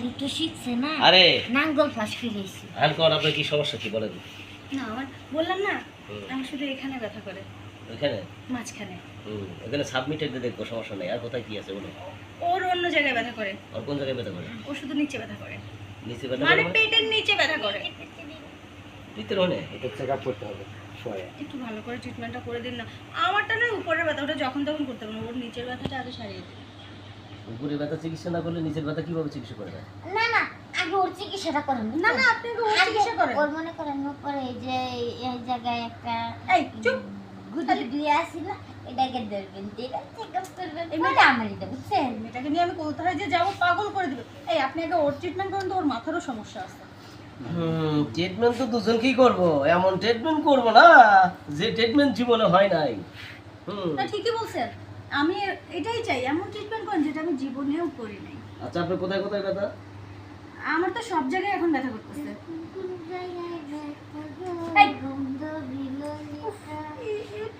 Doctor একটু শিখছে না আরে। নাঙ্গল ফাঁস ফিরেছি আনকন আপনার কি সমস্যা কি বলেন? না আমার বললাম না আমার শুধু এখানে ব্যথা করে। ওইখানে? মাঝখানে। হুম ওখানে সাবমিটেড দেখব সমস্যা নেই। আর কোথায় কি আছে বলো ওর অন্য জায়গায় ব্যথা করে। আর কোন জায়গায় ব্যথা করে? ও শুধু নিচে ব্যথা করে। নিচে ব্যথা মানে করে? মানে? পেটের নিচে ব্যথা করে। ভিতরে হনে এটা চেক আপ করতে হবে একটু ভালো করে ট্রিটমেন্টটা করে দিন না। আমারটা না উপরের ব্যথা ওটা যখন তখন করতে পারব ওর নিচের ব্যথাটা আগে সারিয়ে দিন। উপরে ব্যথা চিকিৎসা না করলে নিচের ব্যথা কীভাবে চিকিৎসা করবে না না আগে ওর চিকিৎসাটা করেন। না না আপনি ওর চিকিৎসা করেন। ওর মনে করেন উপরে এই যে এই জায়গায় একটা এই চুপ। গুটি গুটি আছে না এটাকে ধরবেন ঠিক আছে চেক আপ করবেন এই পরে আমার এটা বুঝছেন? মেয়েটাকে নিয়ে আমি কোথায় যে যাব পাগল করে দিবে। এই আপনি আগে ওর ট্রিটমেন্ট করুন তো ওর মাথারও সমস্যা আছে। হুম ট্রিটমেন্ট তো দুজনকেই করব এমন ট্রিটমেন্ট করব না যে ট্রিটমেন্ট জীবনে হয় নাই। হুম। না ঠিকই বলছেন। আমি এটাই চাই এমন ট্রিটমেন্ট করি নাই। আচ্ছা আপনি কোথায় কোথায় ব্যথা? আমার তো সব জায়গায় এখন ব্যথা করতেছে।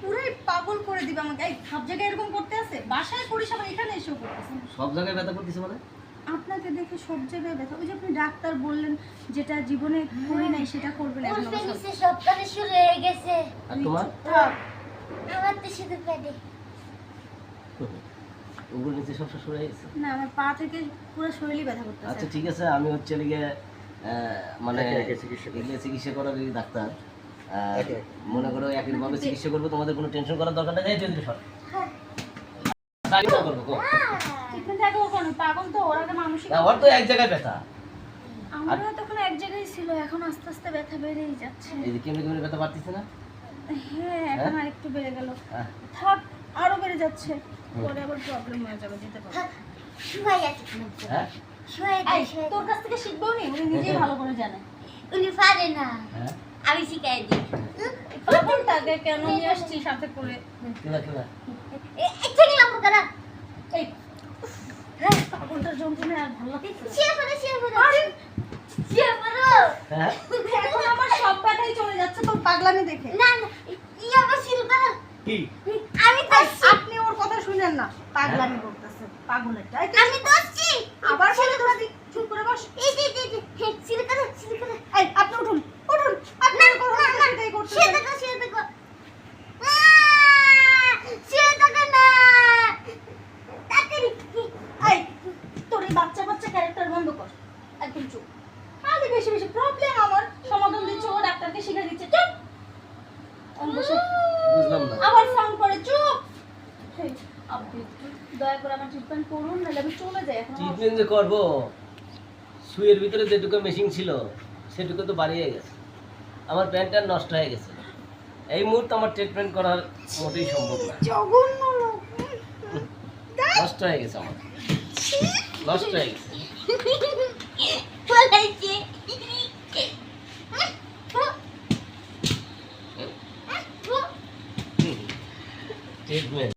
পুরাই পাগল করে দিবে আমাকে। এই সব জায়গায় এরকম করতে আছে? বাসায় করিস আবার এখানে এসেও করতেছে? সব জায়গায় ব্যথা করতেছে মানে? আপনাকে দেখে সব জায়গায় ব্যথা। ওই যে আপনি ডাক্তার বললেন যেটা জীবনে করি নাই সেটা করবেন এখন সব- পেনিসে শুরু হয়ে গেছে। আর তোমার? আমার তো শুধু পেটে। উপর নিচে সব শেষ হয়ে গেছে? না আমার পা থেকে পুরো শরীরই ব্যথা আচ্ছা ঠিক আছে আমি হচ্ছে লিগে মানে চিকিৎসা চিকিৎসা করার ডাক্তার। মনে করো একইভাবে চিকিৎসা করব তোমাদের কোনো টেনশন করার দরকার নেই জলদি সর। কোনো? পাগল তো ওর আগে মানসিক না তো এক জায়গায় ব্যথা। আমারও তখন এক জায়গায় ছিল এখন আস্তে আস্তে ব্যথা বেড়েই যাচ্ছে। এই যে কেমনি কেমনি ব্যথা বাড়তেছে না? হ্যাঁ এখন আর বেড়ে গেল। হ্যাঁ। থাক আরও বেড়ে যাচ্ছে। পরে আবার প্রবলেম হয়ে যাবে যেতে পারব শুয়াই আছে হ্যাঁ? শুয়াই তোর কাছ থেকে শিখবেও নি? উনি নিজেই ভালো করে জানে। উনি পারে না। হ্যাঁ। আমি শিখাই দিই। পাগলটাকে কেন নিয়ে আসছি সাথে করে? কেলা কারা এই পাগলটার যন্ত্রণা আর ভালো হ্যাঁ। এখন আমার সব ব্যথাই চলে যাচ্ছে তোর পাগলামি দেখে। না না ইয়া আবার শিল করো। কি আমি তো আপনি ওর কথা শুনেন না পাগলামি করতেছে পাগল একটা আমি তো আবার বলে তোরা দি- চুপ করে বস। এই যে যে করো শিল করো এই আপনি উঠুন উঠুন। আপনার কথা সেটাই করতে শিয়া দেখো শিয়া দেখো। শিয়া দেখো না। তাড়াতাড়ি এই তোর বাচ্চা বাচ্চা ক্যারেক্টার বন্ধ কর। একদম চুপ। আগে বেশি বেশি প্রবলেম আমার। সমাধান দিচ্ছে ও ডাক্তারকে শিখে দিচ্ছে। চুপ। বুঝলাম না। আবার ফোন করে চুপ। আপনি দয়া করে আমার ট্রিটমেন্ট করুন নাহলে আমি চলে যাই। এখন ট্রিটমেন্ট যে করব সুইয়ের ভিতরে যেটুকু মেশিন ছিল সেটুকু তো বাড়িয়ে গেছে। আমার প্যান্টটা নষ্ট হয়ে গেছে। এই মুহূর্তে আমার ট্রিটমেন্ট করার মোটেই সম্ভব না। নষ্ট হয়ে গেছে আমার। নষ্ট হয়ে গেছে। ট্রিটমেন্ট